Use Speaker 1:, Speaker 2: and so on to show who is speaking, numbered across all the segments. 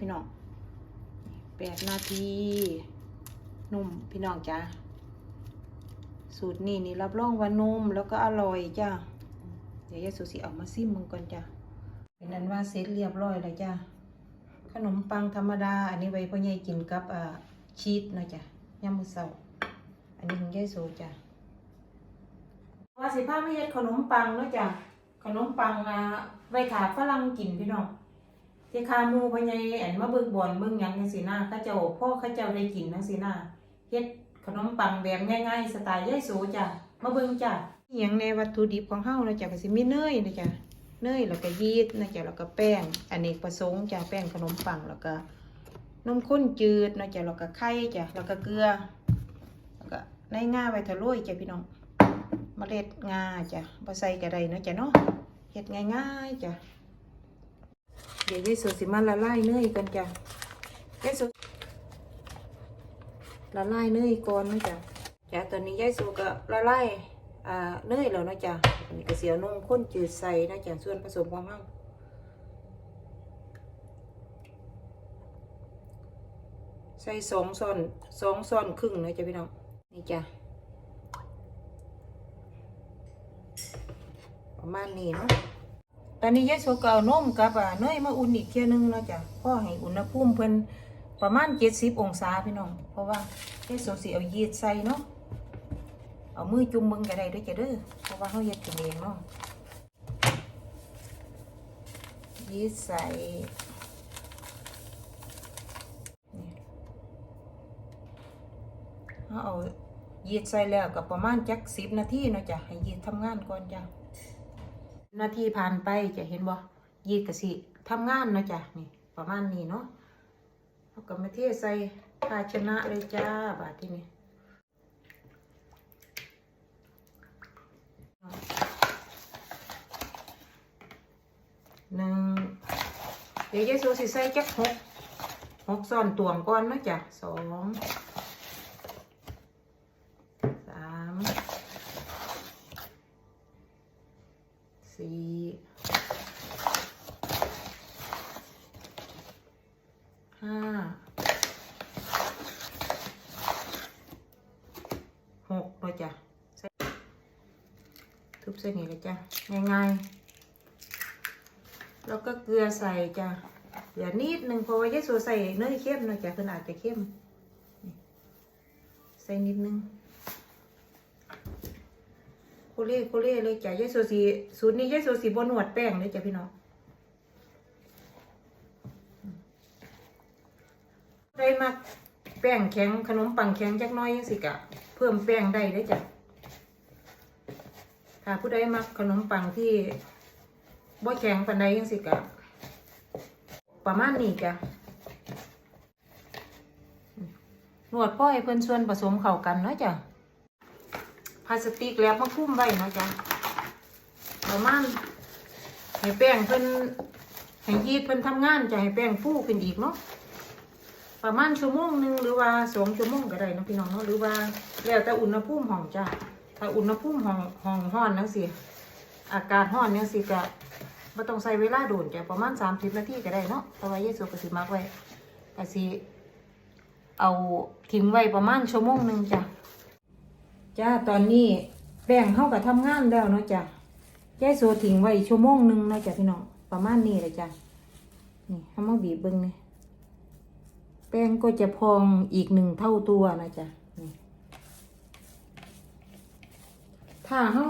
Speaker 1: พี่น้องแปดนาที นุ่มพี่น้องจ้าสูตรนี้นี่รับรองว่านุ่มแล้วก็อร่อยจ้าเดี๋ยวยายสุสีเอามาซิมมึงก่อนจ้าเป็นนั้นว่าเสร็จเรียบร้อยแล้วจ้าขนมปังธรรมดา อันนี้ไว้พ่อใหญ่กินกับชีสนะจ้ะยามือเช้าอันนี้ของยายสุจ้าว่าสิพาไม่เฮ็ดขนมปังเนาะจ้ะขนมปังอ่าไว้ถาฝรั่งกินพี่น้อง ที่คามูพะไยอันมาเบิ่งบอนเบิ่งหยังจังซี่นะเขาเจ้าพ่อเขาเจ้าได้กินจังซี่นะเฮ็ดขนมปังแบบง่ายๆสไตล์ยายโสจ้ะมาเบิ่งจ้ะอหยังในวัตถุดิบของเฮานะจ้ะก็สิมีเนยนะจ้ะเนยแล้วก็ยีสต์นะจ้ะแล้วก็แป้งอเนกประสงค์จ้ะแป้งขนมปังแล้วก็นมข้นจืดนะจ้ะแล้วก็ไข่จ้ะแล้วก็เกลือแล้วก็ในงาไว้ทะโรยจ้ะพี่น้องเมล็ดงาจ้ะบ่ใส่ก็ได้เนาะจ้ะเนาะเฮ็ดง่ายๆจ้ะ เดี๋ยวยายสุสิมาละลายเนยกันจ้ะยายสุละลายเนยก่อนนะจ้ะจ้ะตอนนี้ยายสุก็ละลายอ่าเนยแล้วนะจ้ะอันนี้ก็เสียวนมข้นจืดใส่นะจ้ะส่วนผสมของเราใส่สองซ้อนสองซ้อนครึ่งนะจ้ะพี่น้องนี่จ้ะประมาณนี้เนาะ ตอนนี้ยายโซก็เอานมกับอ่าเนยมาอุ่นอีกเที่ยนึงเนาะจ้ะพ่อให้อุณหภูมิเพิ่นประมาณเจ็ดสิบองศาพี่น้อง เพราะว่ายายโซสิเอายีสต์ใส่เนาะเอามือจุ่มมึงก็ได้ด้วยจ้ะเด้อเพราะว่าเขาเฮ็ดกินเองเนาะยีสต์ใส่นี่เขาเอายีสต์ใส่แล้วก็ประมาณจักสิบนาทีเนาะจ้ะให้ยีสต์ทำงานก่อนจ้ะ นาทีผ่านไปจะเห็นบ่ยีกะสิทำงานเนาะจ้ะนี่ประมาณนี้เนาะเอากับมาเทใส่ภาชนะเลยจ้าบาดที่นี่หนึ่งเดี๋ยวยายสูสิใส่จักหกหกซ้อนตวงก่อนนะจ้ะสองสามสี่ห้าหกเลยจ้ะใส่ทุบใส่นี่เลยจ้ะง่ายๆแล้วก็เกลือใส่จ้ะเกลือนิดหนึ่งเพราะว่ายายสัวใส่เนยเข้มเนาะจ้ะขนาดจะเข้มใส่นิดนึงโคเล่โคเล่เลยจ้ะยายโซสีสูตรนี้ยายโซสีบนหนวดแป้งเลยจ้ะพี่น้องได้มาแป้งแข็งขนมปังแข็งจักน้อยยังสิกะ เพิ่มแป้งได้เลยจ้ะ ถ้าผู้ใดมักขนมปังที่บ่แข็งปานใดยังสิกะประมาณนี้จ้ะหนวดพ่อให้เพิ่อนส่วนผสมเข้ากันเนาะจ้ะพลาสติกแล้วมาคุ้มไว้เนาะจ๊ะประมาณให้แป้งเพิ่นให้ยีดเพิ่นทำงานจะให้แป้งฟูขึ้นอีกเนาะประมาณชั่วโมงหนึ่งหรือว่าสองชั่วโมงก็ได้นะพี่น้องเนาะหรือว่าแล้วแต่อุณหภูมิห้องจ้ะ ถ้าอุณหภูมิห้องห้องร้อนนังสิอากาศร้อนเนี่ยสิก็ไม่ต้องใส่เวลาโดนจ้ะประมาณสามสิบนาทีก็ได้เนาะแต่ว่าเยซูก็สิมักไว้ก็สิเอาทิ้งไว้ประมาณชั่วโมงหนึ่งจ้ะจ้าตอนนี้แป้งเข้ากับทำงานแล้วเนาะจ้ะยายโซทิ้งไว้ชั่วโมงหนึ่งเนาะจ้ะพี่น้องประมาณนี้เลยจ้ะนี่ทำมาบีบเบิ้งนี่แป้งก็จะพองอีกหนึ่งเท่าตัวนะจ้ะนี่ ถ้าเขา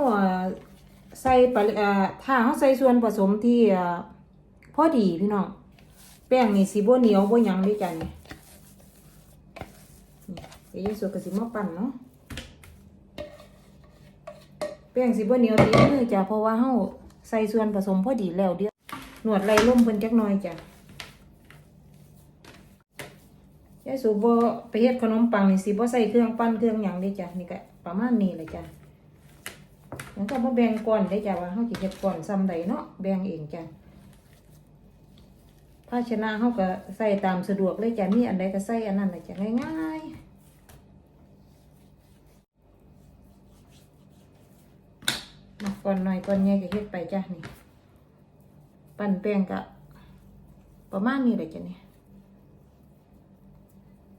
Speaker 1: ใส่ปริถ้าเขาใส่ส่วนผสมที่พอดีพี่น้องแป้งนี่สีบ่เหนียวบ่หยังด้วยจ้ะนี่นี่เดี๋ยวยายโซก็สิมาปั่นเนาะแป้งสิบ่เหนียวติดมือจ้ะเพราะว่าเฮาใส่ส่วนผสมพอดีแล้วเดียวหนวดไหลล่มเพิ่นจักหน่อยจ้ะยายสูบ่ไปเฮ็ดขนมปังนี่สิบ่ใส่เครื่องปั้นเครื่องหยังเด้จ้ะนี่ก็ประมาณนี้เลยจ้ะ มันก็บ่แบ่งก้อนได้จ้ะว่าเฮาสิเฮ็ดก้อนซ้ำใดเนาะแบ่งเองจ้ะภาชนะเฮาก็ใส่ตามสะดวกเลยจ้ะมีอันใดก็ใส่อันนั้นเลยจ้ะง่ายๆมาก่อนหน่อยก่อนใหญ่ก็เฮ็ดไปจ้ะนี่ ปั้นแป้งกะประมาณนี้เลยจ้ะนี่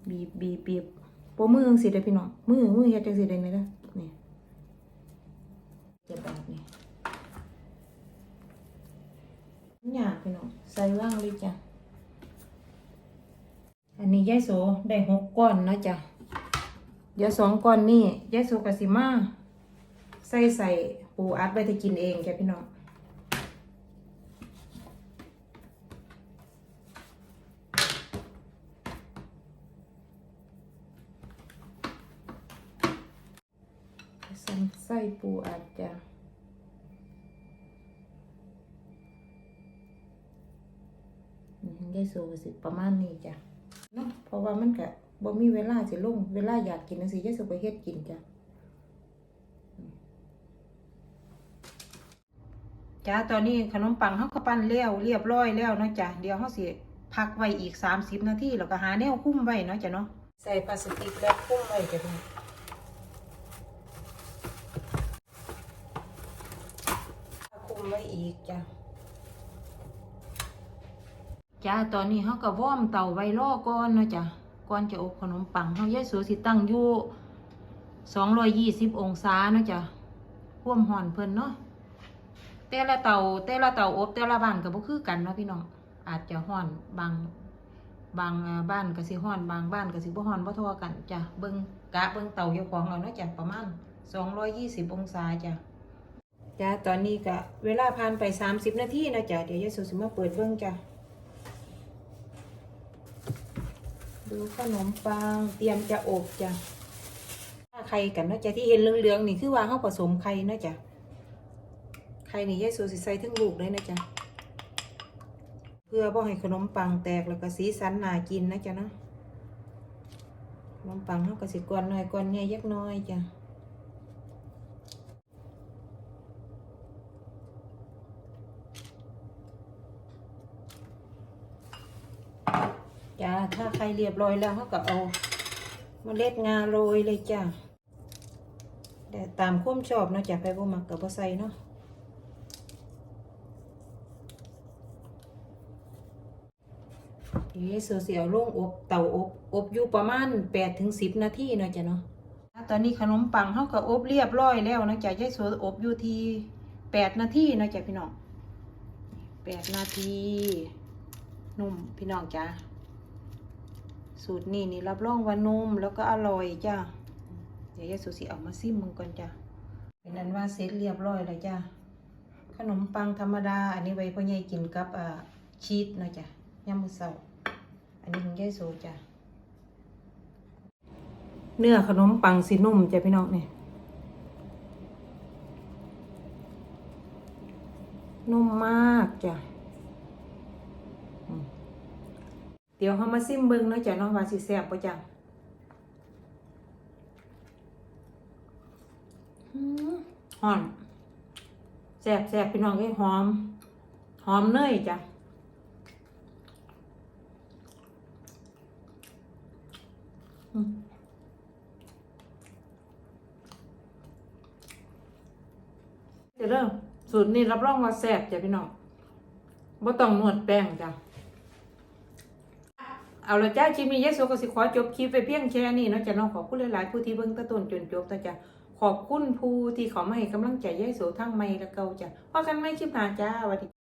Speaker 1: บีบบีบบีบโปมือจังสิได้พี่น้องมือมือเฮ็ดจังสิได้ไหมล่ะแบบนี้ยาก พี่น้องใส่ว่างเลยจ้ะ อันนี้ยายโสได้หกก้อนนะจ๊ะเดี๋ยวสองก้อนนี่ยายโสกสิมาใส่ใส่ปูอัดไว้จะกินเองจ้ะพี่น้องสันไส้ปูอัดจ้ะ ยายสูก็สิประมาณนี้จ้ะเนาะเพราะว่ามันก็บ่มีเวลาสิลงเวลาอยากกินจังซี่ยายสูไปเฮ็ดกินจ้ะอืมจ้าตอนนี้ขนมปังเฮาก็ปั้นแล้วเรียบร้อยแล้วเนาะจ้ะเดี๋ยวเฮาสิพักไว้อีก30นาทีแล้วก็หาแนวคุ้มไว้เนาะจ้ะเนาะใส่พลาสติกแล้วคุ้มไว้จ้ะพี่คุมไว้อีกจ้ะ จ้าตอนนี้เขาก็ว่อมเตาไว้รอก่อนเนาะจ้ะก่อนจะอบขนมปังเขายายสัวสิตั้งอยู่สองร้อยยี่สิบองศาเนาะจ้ะพ่วมห่อนเพิ่นเนาะแต่ละเตาแต่ละเตาอบแต่ละบ้านก็บ่คือกันเนาะพี่น้องอาจจะห่อนบางบางบ้านก็สิห่อนบางบ้านก็สิบ่ห่อนบ่เท่ากันจ้ะเบิ่งกะเบิ่งเตาเจ้าของเอาเนาะจ้ะประมาณสองร้อยยี่สิบองศาจ้ะจ้าตอนนี้ก็เวลาผ่านไป30นาทีนะจ๊ะเดี๋ยวยายสุสิมาเปิดเบิ่งจ้ะ ดูขนมปังเตรียมจะอบจ้ะไข่กันเนาะจ๊ะที่เห็นเหลืองๆนี่คือว่าเขาผสมไข่เนาะจ๊ะไข่นี่ยายสูสิใส่ทั้งลูกเลยนะจ๊ะเพื่อบ่ให้ขนมปังแตกแล้วก็สีสันน่ากินนะจ๊ะเนาะขนมปังเขาก็สิกวนหน่อยกวนเนี่ยักน้อยจ้ะ จ้า ถ้าใครเรียบร้อยแล้วเขาก็เอาเมล็ดงาโรยเลยจ้าแต่ตามความชอบเนาะจ้ะไปบ่มักกับบ่ใส่เนาะเดี๋ยวเสือเสียวลงอบเตาอบอบอยู่ประมาณแปดถึงสิบนาทีเนาะจ้ะเนาะตอนนี้ขนมปังเขาก็อบเรียบร้อยแล้วเนาะจ้ะยายสัวอบอยู่ที่แปดนาทีเนาะจ้ะพี่น้องแปดนาทีนุ่มพี่น้องจ้า สูตรนี้นี่รับรองว่านุ่มแล้วก็อร่อยจ้าเดี๋ยวยายสุสิเอามาซิมมึงก่อนจ้าเป็นนั้นว่าเสร็จเรียบร้อยแล้วจ้าขนมปังธรรมดา อันนี้ไว้พ่อใหญ่กินกับอ่าชีสนะจ้ะยำมือเสาอันนี้ของยายสูจ้าเนื้อขนมปังสีนุ่มจ้ะพี่น้องเนี่ยนุ่มมากจ้ะ เดี๋ยวเขามาซิมเบิ้งเนาะจ้ะเน้องว่าสิแซ่บป่ะจ้ะอืมหอมแซ่บแซ่บพี่น้องเอ้ยหอม หอมเนยจ้ะอืมเดี๋ยวเริ่มสูตรนี้รับรองว่าแซ่บจ้ะพี่น้องบ่ต้องนวดแป้งจ้ะ เอาละจ้าชิมีเยสุก็สิขอจบคลิปไปเพียงแค่นี้เนาะจ้ะน้องขอบคุณหลายๆผู้ที่เบิ่งตะต้นจนจบตาจ้ะขอบคุณผู้ที่เขามาให้กำลังใจเยสุทั้งไม่และเกาจ้ะพอกันไม่คลิปหน้าจ้าสวัสดี